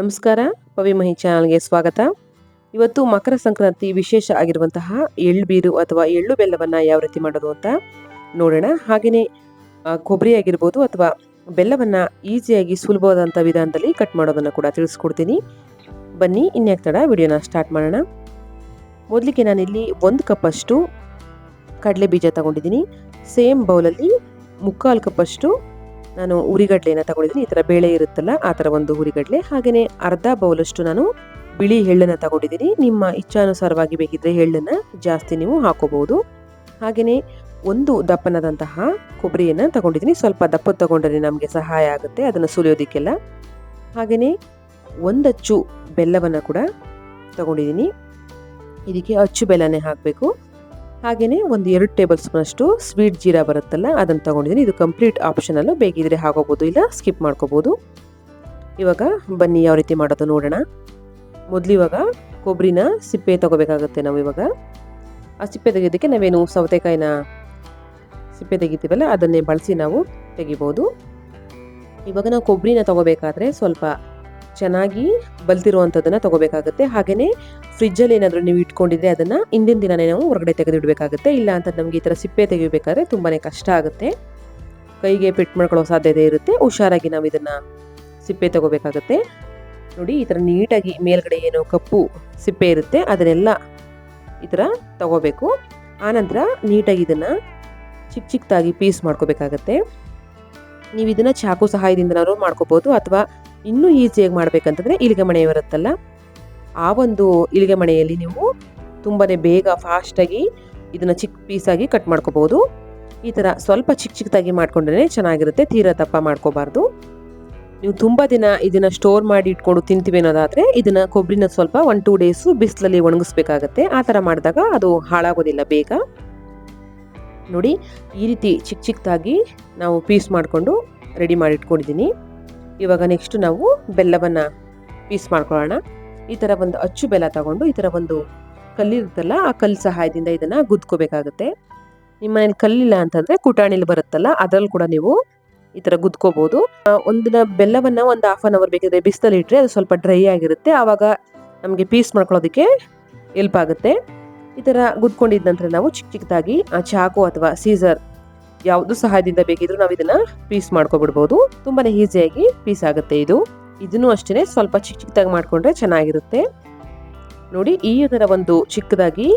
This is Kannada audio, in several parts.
ನಮಸ್ಕಾರ. ಪವಿ ಮಹಿ ಚಾನಲ್ಗೆ ಸ್ವಾಗತ. ಇವತ್ತು ಮಕರ ಸಂಕ್ರಾಂತಿ ವಿಶೇಷ ಆಗಿರುವಂತಹ ಎಳ್ಬೀರು ಅಥವಾ ಎಳ್ಳು ಬೆಲ್ಲವನ್ನು ಯಾವ ರೀತಿ ಮಾಡೋದು ಅಂತ ನೋಡೋಣ. ಹಾಗೆಯೇ ಕೊಬ್ಬರಿ ಆಗಿರ್ಬೋದು ಅಥವಾ ಬೆಲ್ಲವನ್ನು ಈಸಿಯಾಗಿ ಸುಲಭವಾದಂಥ ವಿಧಾನದಲ್ಲಿ ಕಟ್ ಮಾಡೋದನ್ನು ಕೂಡ ತಿಳಿಸ್ಕೊಡ್ತೀನಿ. ಬನ್ನಿ, ಇನ್ಯಾಕ್ ತಡ ವಿಡಿಯೋನ ಸ್ಟಾರ್ಟ್ ಮಾಡೋಣ. ಮೊದಲಿಗೆ ನಾನಿಲ್ಲಿ ಒಂದು ಕಪ್ಪಷ್ಟು ಕಡಲೆ ಬೀಜ ತಗೊಂಡಿದ್ದೀನಿ. ಸೇಮ್ ಬೌಲಲ್ಲಿ ಮುಕ್ಕಾಲು ಕಪ್ಪಷ್ಟು ನಾನು ಉರಿಗಡ್ಲೆನ ತಗೊಂಡಿದ್ದೀನಿ. ಈ ಥರ ಬೇಳೆ ಇರುತ್ತಲ್ಲ, ಆ ಥರ ಒಂದು ಹುರಿಗಡ್ಲೆ ಹಾಗೆಯೇ ಅರ್ಧ ಬೌಲಷ್ಟು ನಾನು ಬಿಳಿ ಎಳ್ಳನ್ನು ತಗೊಂಡಿದ್ದೀನಿ. ನಿಮ್ಮ ಇಚ್ಛಾನುಸಾರವಾಗಿ ಬೇಕಿದ್ರೆ ಎಳ್ಳನ್ನು ಜಾಸ್ತಿ ನೀವು ಹಾಕೋಬಹುದು. ಹಾಗೆಯೇ ಒಂದು ದಪ್ಪನಾದಂತಹ ಕೊಬ್ಬರಿಯನ್ನು ತಗೊಂಡಿದ್ದೀನಿ. ಸ್ವಲ್ಪ ದಪ್ಪ ತಗೊಂಡ್ರೆ ನಮಗೆ ಸಹಾಯ ಆಗುತ್ತೆ ಅದನ್ನು ಸುಲಿಯೋದಕ್ಕೆಲ್ಲ. ಹಾಗೆಯೇ ಒಂದಚ್ಚು ಬೆಲ್ಲವನ್ನು ಕೂಡ ತಗೊಂಡಿದ್ದೀನಿ. ಇದಕ್ಕೆ ಅಚ್ಚು ಬೆಲ್ಲನೇ ಹಾಕಬೇಕು. ಹಾಗೆಯೇ ಒಂದು ಎರಡು ಟೇಬಲ್ ಸ್ಪೂನಷ್ಟು ಸ್ವೀಟ್ ಜೀರಾ ಬರುತ್ತಲ್ಲ, ಅದನ್ನು ತಗೊಂಡಿದ್ದೀನಿ. ಇದು ಕಂಪ್ಲೀಟ್ ಆಪ್ಷನಲ್ಲು ಬೇಕಿದ್ರೆ ಹಾಕೋಬೋದು, ಇಲ್ಲ ಸ್ಕಿಪ್ ಮಾಡ್ಕೋಬೋದು. ಇವಾಗ ಬನ್ನಿ ಯಾವ ರೀತಿ ಮಾಡೋದು ನೋಡೋಣ. ಮೊದಲು ಇವಾಗ ಕೊಬ್ಬರಿನ ಸಿಪ್ಪೆ ತೊಗೋಬೇಕಾಗುತ್ತೆ ನಾವು ಇವಾಗ. ಆ ಸಿಪ್ಪೆ ತೆಗೆಯೋದಕ್ಕೆ ನಾವೇನು ಸೌತೆಕಾಯಿನ ಸಿಪ್ಪೆ ತೆಗಿತೀವಲ್ಲ, ಅದನ್ನೇ ಬಳಸಿ ನಾವು ತೆಗಿಬೋದು. ಇವಾಗ ನಾವು ಕೊಬ್ಬರಿನ ತಗೋಬೇಕಾದ್ರೆ ಸ್ವಲ್ಪ ಚೆನ್ನಾಗಿ ಬಲ್ತಿರುವಂಥದ್ದನ್ನು ತಗೋಬೇಕಾಗುತ್ತೆ. ಹಾಗೆಯೇ ಫ್ರಿಜ್ಜಲ್ಲಿ ಏನಾದರೂ ನೀವು ಇಟ್ಕೊಂಡಿದ್ರೆ ಅದನ್ನು ಹಿಂದಿನ ದಿನನೇ ನಾವು ಹೊರಗಡೆ ತೆಗೆದಿಡಬೇಕಾಗುತ್ತೆ. ಇಲ್ಲ ಅಂತ ನಮಗೆ ಈ ಥರ ಸಿಪ್ಪೆ ತೆಗಿಬೇಕಾದ್ರೆ ತುಂಬಾ ಕಷ್ಟ ಆಗುತ್ತೆ. ಕೈಗೆ ಪೆಟ್ಟು ಮಾಡ್ಕೊಳ್ಳೋ ಸಾಧ್ಯತೆ ಇರುತ್ತೆ. ಹುಷಾರಾಗಿ ನಾವು ಇದನ್ನು ಸಿಪ್ಪೆ ತಗೋಬೇಕಾಗುತ್ತೆ. ನೋಡಿ, ಈ ಥರ ನೀಟಾಗಿ ಮೇಲ್ಗಡೆ ಏನೋ ಕಪ್ಪು ಸಿಪ್ಪೆ ಇರುತ್ತೆ. ಅದನ್ನೆಲ್ಲ ಈ ಥರ ತಗೋಬೇಕು. ಆನಂತರ ನೀಟಾಗಿ ಇದನ್ನು ಚಿಕ್ಕ ಚಿಕ್ಕದಾಗಿ ಪೀಸ್ ಮಾಡ್ಕೋಬೇಕಾಗತ್ತೆ. ನೀವು ಇದನ್ನು ಚಾಕು ಸಹಾಯದಿಂದನಾದ್ರೂ ಮಾಡ್ಕೋಬೋದು ಅಥವಾ ಇನ್ನೂ ಈಸಿಯಾಗಿ ಮಾಡಬೇಕಂತಂದರೆ ಇಳಿಗೆ ಮಣೆ ಬರುತ್ತಲ್ಲ? ಆ ಒಂದು ಇಳಿಗೆ ಮಣೆಯಲ್ಲಿ ನೀವು ತುಂಬಾ ಬೇಗ ಫಾಸ್ಟಾಗಿ ಇದನ್ನು ಚಿಕ್ಕ ಪೀಸಾಗಿ ಕಟ್ ಮಾಡ್ಕೋಬೋದು. ಈ ಥರ ಸ್ವಲ್ಪ ಚಿಕ್ಕ ಚಿಕ್ಕದಾಗಿ ಮಾಡ್ಕೊಂಡ್ರೆ ಚೆನ್ನಾಗಿರುತ್ತೆ. ತೀರಾ ದಪ್ಪ ಮಾಡ್ಕೋಬಾರ್ದು. ನೀವು ತುಂಬ ದಿನ ಇದನ್ನು ಸ್ಟೋರ್ ಮಾಡಿ ಇಟ್ಕೊಂಡು ತಿಂತೀವಿ ಅನ್ನೋದಾದರೆ ಇದನ್ನು ಕೊಬ್ಬರಿನ ಸ್ವಲ್ಪ ಒನ್ ಟೂ ಡೇಸು ಬಿಸಿಲಲ್ಲಿ ಒಣಗಿಸ್ಬೇಕಾಗತ್ತೆ. ಆ ಥರ ಮಾಡಿದಾಗ ಅದು ಹಾಳಾಗೋದಿಲ್ಲ ಬೇಗ. ನೋಡಿ, ಈ ರೀತಿ ಚಿಕ್ಕ ಚಿಕ್ಕದಾಗಿ ನಾವು ಪೀಸ್ ಮಾಡಿಕೊಂಡು ರೆಡಿ ಮಾಡಿ ಇಟ್ಕೊಂಡಿದ್ದೀನಿ. ಇವಾಗ ನೆಕ್ಸ್ಟ್ ನಾವು ಬೆಲ್ಲವನ್ನು ಪೀಸ್ ಮಾಡ್ಕೊಳ್ಳೋಣ. ಈ ಥರ ಒಂದು ಅಚ್ಚು ಬೆಲ್ಲ ತಗೊಂಡು ಈ ಥರ ಒಂದು ಕಲ್ಲಿರುತ್ತಲ್ಲ ಆ ಕಲ್ಲು ಸಹಾಯದಿಂದ ಇದನ್ನು ಗುದ್ಕೋಬೇಕಾಗುತ್ತೆ. ನಿಮ್ಮ ಕಲ್ಲಿಲ್ಲ ಅಂತಂದರೆ ಕುಟಾಣಿಲಿ ಬರುತ್ತಲ್ಲ ಅದರಲ್ಲಿ ಕೂಡ ನೀವು ಈ ಥರ ಗುದ್ಕೋಬೋದು. ಆ, ಒಂದಿನ ಬೆಲ್ಲವನ್ನು ಒಂದು ಹಾಫ್ ಆನ್ ಅವರ್ ಬೇಕಿದ್ರೆ ಬಿಸಿಲಲ್ಲಿ ಇಟ್ಟರೆ ಅದು ಸ್ವಲ್ಪ ಡ್ರೈ ಆಗಿರುತ್ತೆ. ಆವಾಗ ನಮಗೆ ಪೀಸ್ ಮಾಡ್ಕೊಳ್ಳೋದಕ್ಕೆ ಹೆಲ್ಪ್ ಆಗುತ್ತೆ. ಈ ಥರ ಗುದ್ಕೊಂಡಿದ ನಂತರ ನಾವು ಚಿಕ್ಕ ಚಿಕ್ಕದಾಗಿ ಚಾಕು ಅಥವಾ ಸೀಸರ್ ಯಾವುದು ಸಹಾಯದಿಂದ ಬೇಕಿದ್ರು ನಾವು ಇದನ್ನ ಪೀಸ್ ಮಾಡ್ಕೊಬಿಡ್ಬೋದು. ತುಂಬಾನೇ ಈಸಿಯಾಗಿ ಪೀಸ್ ಆಗುತ್ತೆ ಇದು. ಇದನ್ನು ಅಷ್ಟೇ ಸ್ವಲ್ಪ ಚಿಕ್ಕ ಚಿಕ್ಕದಾಗಿ ಮಾಡಿಕೊಂಡ್ರೆ ಚೆನ್ನಾಗಿರುತ್ತೆ. ನೋಡಿ, ಈ ಥರ ಒಂದು ಚಿಕ್ಕದಾಗಿ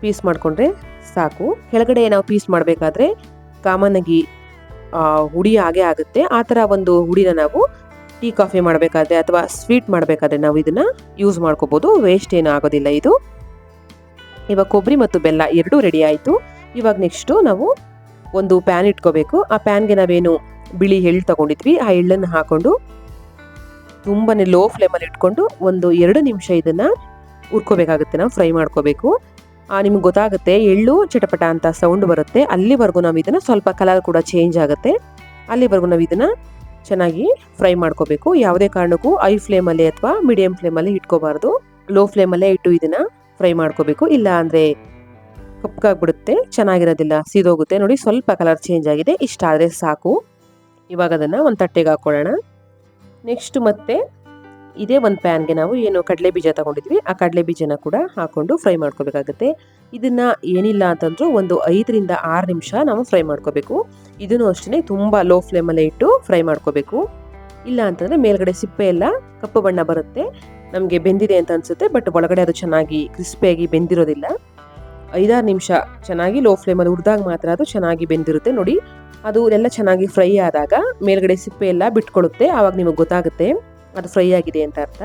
ಪೀಸ್ ಮಾಡಿಕೊಂಡ್ರೆ ಸಾಕು. ಕೆಳಗಡೆ ನಾವು ಪೀಸ್ ಮಾಡಬೇಕಾದ್ರೆ ಕಾಮನ್ ಆಗಿ ಹುಡಿ ಹಾಗೆ ಆಗುತ್ತೆ. ಆ ಥರ ಒಂದು ಹುಡಿನ ನಾವು ಟೀ ಕಾಫಿ ಮಾಡಬೇಕಾದ್ರೆ ಅಥವಾ ಸ್ವೀಟ್ ಮಾಡಬೇಕಾದ್ರೆ ನಾವು ಇದನ್ನ ಯೂಸ್ ಮಾಡ್ಕೋಬೋದು. ವೇಸ್ಟ್ ಏನೂ ಆಗೋದಿಲ್ಲ ಇದು. ಇವಾಗ ಕೊಬ್ಬರಿ ಮತ್ತು ಬೆಲ್ಲ ಎರಡೂ ರೆಡಿ ಆಯಿತು. ಇವಾಗ ನೆಕ್ಸ್ಟು ನಾವು ಒಂದು ಪ್ಯಾನ್ ಇಟ್ಕೋಬೇಕು. ಆ ಪ್ಯಾನ್ಗೆ ನಾವೇನು ಬಿಳಿ ಎಳ್ಳು ತಗೊಂಡಿದ್ವಿ. ಆ ಎಳ್ಳನ್ನು ಹಾಕೊಂಡು ತುಂಬಾ ಲೋ ಫ್ಲೇಮಲ್ಲಿ ಇಟ್ಕೊಂಡು ಒಂದು ಎರಡು ನಿಮಿಷ ಇದನ್ನು ಹುರ್ಕೋಬೇಕಾಗುತ್ತೆ. ನಾವು ಫ್ರೈ ಮಾಡ್ಕೋಬೇಕು. ಆ, ನಿಮ್ಗೆ ಗೊತ್ತಾಗುತ್ತೆ, ಎಳ್ಳು ಚಟಪಟ ಅಂತ ಸೌಂಡ್ ಬರುತ್ತೆ. ಅಲ್ಲಿವರೆಗೂ ನಾವು ಇದನ್ನು ಸ್ವಲ್ಪ ಕಲರ್ ಕೂಡ ಚೇಂಜ್ ಆಗುತ್ತೆ. ಅಲ್ಲಿವರೆಗೂ ನಾವು ಇದನ್ನು ಚೆನ್ನಾಗಿ ಫ್ರೈ ಮಾಡ್ಕೋಬೇಕು. ಯಾವುದೇ ಕಾರಣಕ್ಕೂ ಐ ಫ್ಲೇಮಲ್ಲಿ ಅಥವಾ ಮೀಡಿಯಂ ಫ್ಲೇಮಲ್ಲಿ ಇಟ್ಕೋಬಾರ್ದು. ಲೋ ಫ್ಲೇಮಲ್ಲೇ ಇಟ್ಟು ಇದನ್ನು ಫ್ರೈ ಮಾಡ್ಕೋಬೇಕು. ಇಲ್ಲ ಅಂದರೆ ಕಪ್ಪಗಾಗ್ಬಿಡುತ್ತೆ ಚೆನ್ನಾಗಿರೋದಿಲ್ಲ, ಸೀದೋಗುತ್ತೆ. ನೋಡಿ, ಸ್ವಲ್ಪ ಕಲರ್ ಚೇಂಜ್ ಆಗಿದೆ, ಇಷ್ಟ ಆದರೆ ಸಾಕು. ಇವಾಗ ಅದನ್ನು ಒಂದು ತಟ್ಟೆಗೆ ಹಾಕ್ಕೊಳ್ಳೋಣ ನೆಕ್ಸ್ಟ್ ಮತ್ತೆ ಇದೇ ಒಂದು ಪ್ಯಾನ್ಗೆ ನಾವು ಏನು ಕಡಲೆ ಬೀಜ ತಗೊಂಡಿದ್ವಿ, ಆ ಕಡಲೆ ಬೀಜನ ಕೂಡ ಹಾಕೊಂಡು ಫ್ರೈ ಮಾಡ್ಕೋಬೇಕಾಗುತ್ತೆ. ಇದನ್ನ ಏನಿಲ್ಲ ಅಂತಂದ್ರೂ ಒಂದು ಐದರಿಂದ ಆರು ನಿಮಿಷ ನಾವು ಫ್ರೈ ಮಾಡ್ಕೋಬೇಕು. ಇದನ್ನು ಅಷ್ಟೇ ತುಂಬ ಲೋ ಫ್ಲೇಮಲ್ಲೇ ಇಟ್ಟು ಫ್ರೈ ಮಾಡ್ಕೋಬೇಕು. ಇಲ್ಲ ಅಂತಂದರೆ ಮೇಲ್ಗಡೆ ಸಿಪ್ಪೆ ಎಲ್ಲ ಕಪ್ಪು ಬಣ್ಣ ಬರುತ್ತೆ. ನಮಗೆ ಬೆಂದಿದೆ ಅಂತ ಅನ್ಸುತ್ತೆ ಬಟ್ ಒಳಗಡೆ ಅದು ಚೆನ್ನಾಗಿ ಕ್ರಿಸ್ಪಿಯಾಗಿ ಬೆಂದಿರೋದಿಲ್ಲ. ಐದಾರು ನಿಮಿಷ ಚೆನ್ನಾಗಿ ಲೋ ಫ್ಲೇಮಲ್ಲಿ ಹುರಿದಾಗ ಮಾತ್ರ ಅದು ಚೆನ್ನಾಗಿ ಬೆಂದಿರುತ್ತೆ. ನೋಡಿ, ಅದು ಎಲ್ಲ ಚೆನ್ನಾಗಿ ಫ್ರೈ ಆದಾಗ ಮೇಲ್ಗಡೆ ಸಿಪ್ಪೆ ಎಲ್ಲ ಬಿಟ್ಕೊಳ್ಳುತ್ತೆ ಆವಾಗ ನಿಮಗೆ ಗೊತ್ತಾಗುತ್ತೆ ಅದು ಫ್ರೈ ಆಗಿದೆ ಅಂತ ಅರ್ಥ.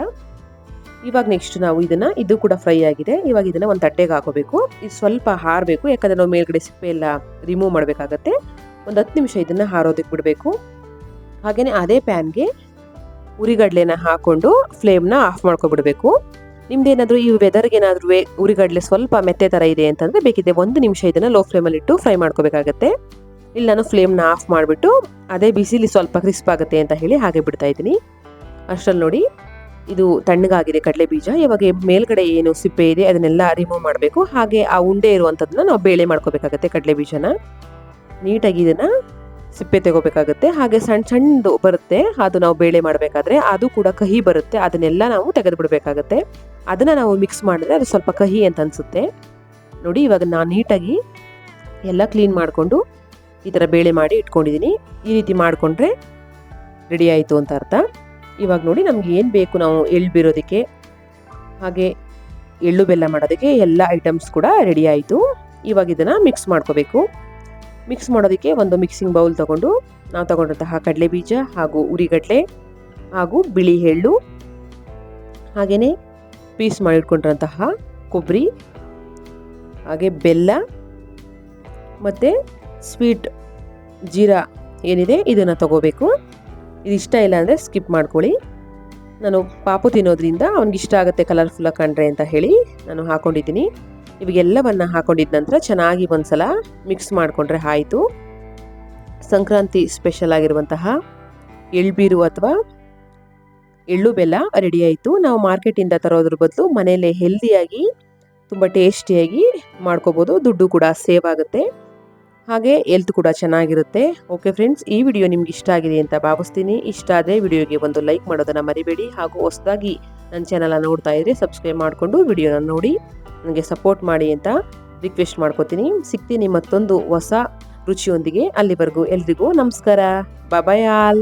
ಇವಾಗ ನೆಕ್ಸ್ಟ್ ನಾವು ಇದನ್ನ, ಇದು ಕೂಡ ಫ್ರೈ ಆಗಿದೆ. ಇವಾಗ ಇದನ್ನ ಒಂದು ತಟ್ಟೆಗೆ ಹಾಕೋಬೇಕು. ಇದು ಸ್ವಲ್ಪ ಹಾರಬೇಕು, ಯಾಕಂದ್ರೆ ನಾವು ಮೇಲ್ಗಡೆ ಸಿಪ್ಪೆ ಎಲ್ಲ ರಿಮೂವ್ ಮಾಡಬೇಕಾಗತ್ತೆ. ಒಂದು ಹತ್ತು ನಿಮಿಷ ಇದನ್ನ ಹಾರೋದಕ್ಕೆ ಬಿಡಬೇಕು. ಹಾಗೆಯೇ ಅದೇ ಪ್ಯಾನ್ಗೆ ಉರಿಗಡ್ಲೆನ ಹಾಕೊಂಡು ಫ್ಲೇಮ್ನ ಆಫ್ ಮಾಡ್ಕೊಬಿಡ್ಬೇಕು. ನಿಮ್ದೇನಾದರೂ ಈ ವೆದರ್ಗೆ ಏನಾದರೂ ಉರಿಗಡ್ಲೆ ಸ್ವಲ್ಪ ಮೆತ್ತೆ ಥರ ಇದೆ ಅಂತಂದರೆ ಬೇಕಿದೆ ಒಂದು ನಿಮಿಷ ಇದನ್ನು ಲೋ ಫ್ಲೇಮಲ್ಲಿ ಇಟ್ಟು ಫ್ರೈ ಮಾಡ್ಕೋಬೇಕಾಗತ್ತೆ. ಇಲ್ಲಿ ನಾನು ಫ್ಲೇಮ್ನ ಆಫ್ ಮಾಡಿಬಿಟ್ಟು ಅದೇ ಬಿಸಿಲಿ ಸ್ವಲ್ಪ ಕ್ರಿಸ್ಪ್ ಆಗುತ್ತೆ ಅಂತ ಹೇಳಿ ಹಾಗೆ ಬಿಡ್ತಾ ಇದ್ದೀನಿ. ಅಷ್ಟರಲ್ಲಿ ನೋಡಿ, ಇದು ತಣ್ಣಗಾಗಿದೆ ಕಡಲೆ ಬೀಜ. ಇವಾಗ ಮೇಲ್ಗಡೆ ಏನು ಸಿಪ್ಪೆ ಇದೆ ಅದನ್ನೆಲ್ಲ ರಿಮೂವ್ ಮಾಡಬೇಕು. ಹಾಗೆ ಆ ಉಂಡೆ ಇರುವಂಥದ್ದನ್ನ ನಾವು ಬೇಳೆ ಮಾಡ್ಕೋಬೇಕಾಗತ್ತೆ ಕಡಲೆ ಬೀಜನ. ನೀಟಾಗಿ ಇದನ್ನು ಸಿಪ್ಪೆ ತೆಗೋಬೇಕಾಗುತ್ತೆ, ಹಾಗೆ ಸಣ್ಣ ಸಣ್ಣದು ಬರುತ್ತೆ, ಅದು ನಾವು ಬೇಳೆ ಮಾಡಬೇಕಾದ್ರೆ ಅದು ಕೂಡ ಕಹಿ ಬರುತ್ತೆ, ಅದನ್ನೆಲ್ಲ ನಾವು ತೆಗೆದು ಬಿಡಬೇಕಾಗತ್ತೆ ಅದನ್ನು ನಾವು ಮಿಕ್ಸ್ ಮಾಡಿದ್ರೆ ಅದು ಸ್ವಲ್ಪ ಕಹಿ ಅಂತ ಅನಿಸುತ್ತೆ. ನೋಡಿ, ಇವಾಗ ನಾನು ನೀಟಾಗಿ ಎಲ್ಲ ಕ್ಲೀನ್ ಮಾಡಿಕೊಂಡು ಈ ಥರ ಬೇಳೆ ಮಾಡಿ ಇಟ್ಕೊಂಡಿದ್ದೀನಿ ಈ ರೀತಿ ಮಾಡಿಕೊಂಡ್ರೆ ರೆಡಿ ಆಯಿತು ಅಂತ ಅರ್ಥ. ಇವಾಗ ನೋಡಿ, ನಮ್ಗೆ ಏನು ಬೇಕು ನಾವು ಎಳ್ಳು ಬೀರೋದಕ್ಕೆ, ಹಾಗೆ ಎಳ್ಳು ಬೆಲ್ಲ ಮಾಡೋದಕ್ಕೆ ಎಲ್ಲ ಐಟಮ್ಸ್ ಕೂಡ ರೆಡಿ ಆಯಿತು. ಇವಾಗ ಇದನ್ನು ಮಿಕ್ಸ್ ಮಾಡ್ಕೋಬೇಕು. ಮಿಕ್ಸ್ ಮಾಡೋದಕ್ಕೆ ಒಂದು ಮಿಕ್ಸಿಂಗ್ ಬೌಲ್ ತಗೊಂಡು ನಾವು ತಗೊಂಡಂತಹ ಕಡಲೆ ಬೀಜ ಹಾಗೂ ಉರಿಗಡ್ಲೆ ಹಾಗೂ ಬಿಳಿ ಎಳ್ಳು ಹಾಗೆಯೇ ಪೀಸ್ ಮಾಡಿಟ್ಕೊಂಡಿರೋಂತಹ ಕೊಬ್ಬರಿ ಹಾಗೆ ಬೆಲ್ಲ ಮತ್ತು ಸ್ವೀಟ್ ಜೀರಾ ಏನಿದೆ ಇದನ್ನು ತಗೋಬೇಕು. ಇದು ಇಷ್ಟ ಇಲ್ಲ ಅಂದರೆ ಸ್ಕಿಪ್ ಮಾಡ್ಕೊಳ್ಳಿ. ನಾನು ಪಾಪು ತಿನ್ನೋದ್ರಿಂದ ಅವ್ನಿಗೆ ಇಷ್ಟ ಆಗುತ್ತೆ ಕಲರ್ಫುಲ್ಲಾಗಿ ಕಂಡ್ರೆ ಅಂತ ಹೇಳಿ ನಾನು ಹಾಕೊಂಡಿದ್ದೀನಿ. ಇವಾಗೆಲ್ಲವನ್ನು ಹಾಕೊಂಡಿದ ನಂತರ ಚೆನ್ನಾಗಿ ಒಂದ್ಸಲ ಮಿಕ್ಸ್ ಮಾಡಿಕೊಂಡ್ರೆ ಆಯಿತು. ಸಂಕ್ರಾಂತಿ ಸ್ಪೆಷಲ್ ಆಗಿರುವಂತಹ ಎಳ್ಬೀರು ಅಥವಾ ಎಳ್ಳು ಬೆಲ್ಲ ರೆಡಿ ಆಯಿತು. ನಾವು ಮಾರ್ಕೆಟಿಂದ ತರೋದ್ರ ಬದಲು ಮನೆಯಲ್ಲೇ ಹೆಲ್ದಿಯಾಗಿ ತುಂಬ ಟೇಸ್ಟಿಯಾಗಿ ಮಾಡ್ಕೋಬೋದು. ದುಡ್ಡು ಕೂಡ ಸೇವ್ ಆಗುತ್ತೆ. ಹಾಗೆ ಎಲ್ತ್ ಕೂಡ ಚೆನ್ನಾಗಿರುತ್ತೆ. ಓಕೆ ಫ್ರೆಂಡ್ಸ್ ಈ ವಿಡಿಯೋ ನಿಮ್ಗೆ ಇಷ್ಟ ಆಗಿದೆ ಅಂತ ಭಾವಿಸ್ತೀನಿ. ಇಷ್ಟ ಆದರೆ ವಿಡಿಯೋಗೆ ಒಂದು ಲೈಕ್ ಮಾಡೋದನ್ನು ಮರಿಬೇಡಿ ಹಾಗೂ ಹೊಸದಾಗಿ ನನ್ನ ಚಾನಲ್ ನೋಡ್ತಾ ಇದ್ರೆ ಸಬ್ಸ್ಕ್ರೈಬ್ ಮಾಡಿಕೊಂಡು ವಿಡಿಯೋನ ನೋಡಿ. ನನಗೆ ಸಪೋರ್ಟ್ ಮಾಡಿ ಅಂತ ರಿಕ್ವೆಸ್ಟ್ ಮಾಡ್ಕೋತೀನಿ. ಸಿಗ್ತೀನಿ ಮತ್ತೊಂದು ಹೊಸ ರುಚಿಯೊಂದಿಗೆ ಅಲ್ಲಿವರೆಗೂ ಎಲ್ರಿಗೂ ನಮಸ್ಕಾರ. ಬಾಯ್ ಆಲ್